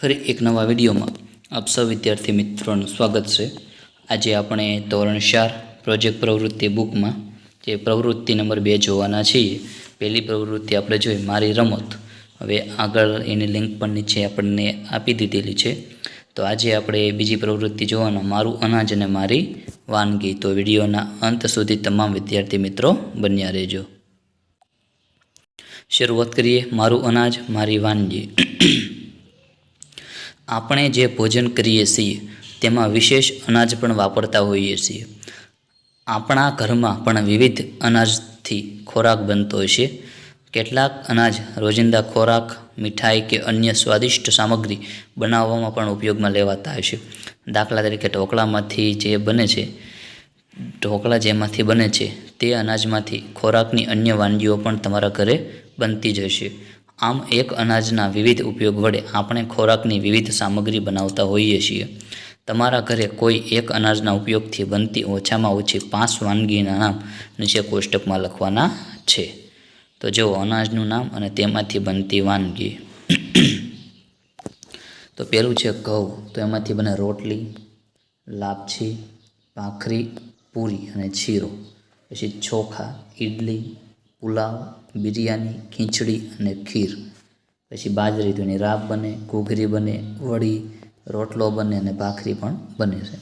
ફરી એક નવા વિડીયોમાં આપ સૌ વિદ્યાર્થી મિત્રોનું સ્વાગત છે. આજે આપણે ધોરણ ચાર પ્રોજેક્ટ પ્રવૃત્તિ બુકમાં જે પ્રવૃત્તિ નંબર બે જોવાના છીએ, પહેલી પ્રવૃત્તિ આપણે જોઈ મારી રમત. હવે આગળ એની લિંક પણ નીચે આપણને આપી દીધેલી છે. તો આજે આપણે બીજી પ્રવૃત્તિ જોવાના મારું અનાજ અને મારી વાનગી. તો વિડીયોના અંત સુધી તમામ વિદ્યાર્થી મિત્રો બન્યા રહેજો. શરૂઆત કરીએ મારું અનાજ, મારી વાનગી. આપણે જે ભોજન કરીએ છીએ, તેમાં વિશેષ અનાજ પણ વાપરતા હોઈએ છીએ. આપણા ઘરમાં પણ વિવિધ અનાજથી ખોરાક બનતો હોય છે કેટલાક અનાજ રોજિંદા ખોરાક, મીઠાઈ કે અન્ય સ્વાદિષ્ટ સામગ્રી બનાવવામાં પણ ઉપયોગમાં લેવાતા હોય છે. દાખલા તરીકે ઢોકળામાંથી જે બને છે, ઢોકળા જેમાંથી બને છે, તે અનાજમાંથી ખોરાકની અન્ય વાનગીઓ પણ તમારા ઘરે બનતી જ હશે. આમ એક અનાજના વિવિધ ઉપયોગ વડે આપણે ખોરાકની વિવિધ સામગ્રી બનાવતા હોઈએ છીએ. તમારા ઘરે કોઈ એક અનાજના ઉપયોગથી બનતી ઓછામાં ઓછી પાંચ વાનગીના નામ નીચે કોષ્ટકમાં લખવાના છે. તો જુઓ, અનાજનું નામ અને તેમાંથી બનતી વાનગી. તો પહેલું છે ઘઉં. તો એમાંથી બને રોટલી, લાપછી, ભાખરી, પૂરી અને શીરો પછી ચોખા ઇડલી પુલાવ, બિરયાની, ખીચડી અને ખીર. પછી બાજરી તો એની રાબ બને, ઘૂઘરી બને, વડી, રોટલો બને અને ભાખરી પણ બને છે.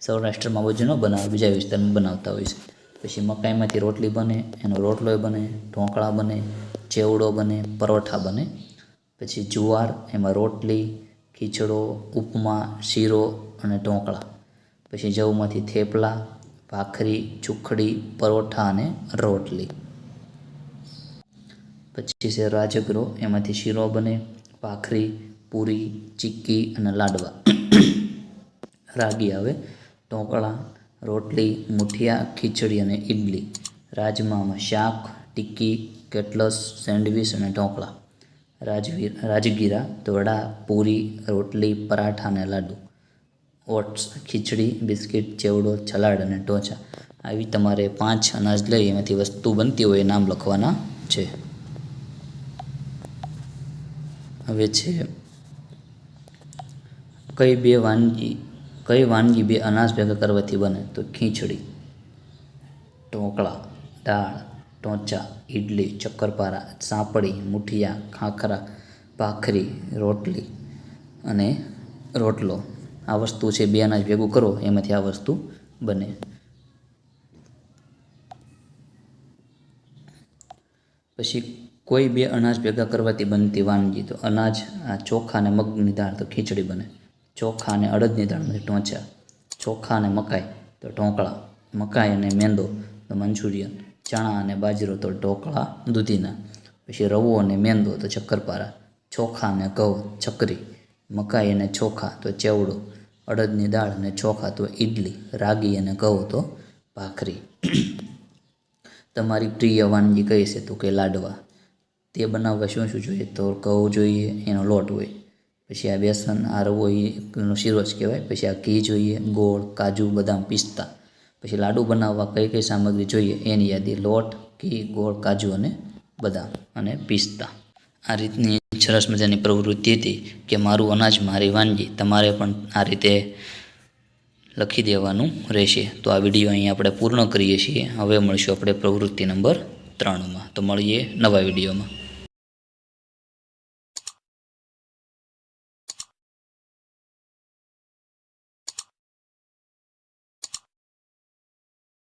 સૌરાષ્ટ્રમાં બધું ન બનાવે, બીજા વિસ્તારમાં બનાવતા હોય છે. પછી મકાઈમાંથી રોટલી બને, એનો રોટલો બને, ઢોકળા બને, ચેવડો બને, પરોઠા બને. પછી જુવાર, એમાં રોટલી, ખીચડો, ઉપમા, શીરો અને ઢોકળા. પછી જવમાંથી થેપલા, ભાખરી, ચુખડી, પરોઠા અને રોટલી. પછી છે રાજગરો, એમાંથી શીરો બને, ભાખરી, પૂરી, ચીક્કી અને લાડવા. રાગી આવે, ઢોકળા, રોટલી, મુઠિયા, ખીચડી અને ઇડલી રાજમામાં શાક, ટિક્કી, કેટલસ, સેન્ડવિચ અને ઢોકળા. રાજવીર રાજગીરા, દોડા, પૂરી, રોટલી, પરાઠા અને લાડુ. ઓટ્સ, ખીચડી, બિસ્કિટ, ચેવડો છલાડ અને ઢોચા. આવી તમારે પાંચ અનાજ લઈ એમાંથી વસ્તુ બનતી હોય એ નામ લખવાના છે. હવે છે. કઈ બે વાનગી, કઈ વાનગી બે અનાજ ભેગા કરવાથી બને? તો ખીચડી, ઢોકળા, દાળ ટોચા ઇડલી ચક્કરપારા, સાંપડી, મુઠિયા, ખાખરા, ભાખરી, રોટલી અને રોટલો. આ વસ્તુ છે બે અનાજ ભેગું કરો, એમાંથી આ વસ્તુ બને. પછી કોઈ બે અનાજ ભેગા કરવાથી બનતી વાનગી તો અનાજ, આ ચોખા અને મગની દાળ તો ખીચડી બને. ચોખા અને અડદની દાળમાંથી ટોંચા. ચોખા અને મકાઈ તો ઢોકળા. મકાઈ અને મેંદો તો મંચુરિયન. ચણા અને બાજરો તો ઢોકળા, દૂધીના. પછી રવો અને મેંદો તો ચક્કરપારા. ચોખા અને ઘઉં, ચકરી. મકાઈ અને ચોખા તો ચેવડો. અડદની દાળ અને ચોખા તો ઇડલી રાગી અને ઘઉં તો ભાખરી. તમારી પ્રિય વાનગી કઈ છે તો કે લાડવા? તે બનાવવા શું શું જોઈએ તો ઘઉં જોઈએ, એનો લોટ હોય. પછી આ બેસન, આ રવો એનો શીરો જ કહેવાય. પછી આ ઘી જોઈએ, ગોળ, કાજુ, બદામ, પિસ્તા. પછી લાડુ બનાવવા કઈ કઈ સામગ્રી જોઈએ એની યાદી લોટ, ઘી, ગોળ, કાજુ અને બદામ અને પિસ્તા. આ રીતની સરસ મજાની પ્રવૃત્તિ હતી કે મારું અનાજ મારી વાનગી, તમારે પણ આ રીતે લખી દેવાનું રહેશે. તો આ વીડિયો અહીં આપણે પૂર્ણ કરીએ છીએ. હવે મળીશું આપણે પ્રવૃત્તિ નંબર ત્રણમાં. તો મળીએ નવા વિડીયોમાં.